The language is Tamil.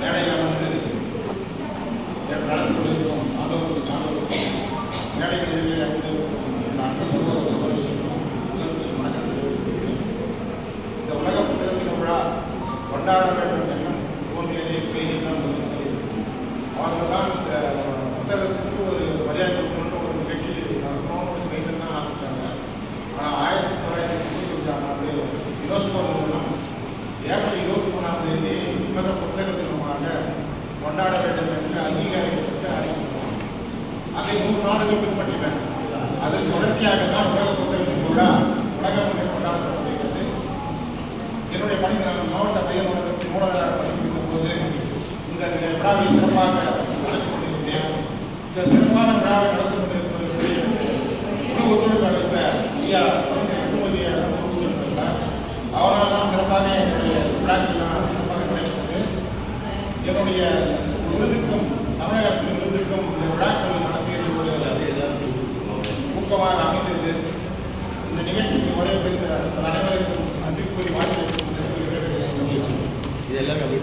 மேடையில் வந்து நடத்தி கொண்டிருக்கிறோம் ஆண்டவருக்கு சான்றோருக்கும் மேடை வந்து என் சகோதரிகளுக்கும் வணக்கத்தை இந்த உலக புத்தகத்தின் விழா கொண்டாட வேண்டும் என்னும் தோன்றியதே ஸ்பெயினில் தான் அதை மூன்று நாடுகள் பின்பற்றின. அதன் தொடர்ச்சியாக தான் உலக புத்தகத்தின் விழா உலகம் கொண்டாடப்பட்டிருக்கிறது என்னுடைய பணி நான் மாவட்ட பயிர் உலகத்தின் மூலதராக பணிபுரியும் போது இந்த விழாவை சிறப்பாக நடத்தி கொண்டிருந்தேன். இந்த சிறப்பான விழாவை நடத்தி கொண்டிருப்பதற்கு முழு ஒத்துழைப்பு அளித்த ஐயா கவிஞர் வெகுமதி அவரால் தான் சிறப்பாக என்னுடைய விழாக்கள் நான் சிறப்பாக நடைபெற்றது. என்னுடைய விருதுக்கும் தமிழக அரசின் விருதுக்கும் இந்த விழாக்கள் நடத்தியது ஒரு ஊக்கமாக அமைந்தது. இந்த நிகழ்ச்சிக்கு முறை புரிந்த அனைவருக்கும் நன்றி கூறி வாய்ப்பு இது எல்லாமே அப்படியே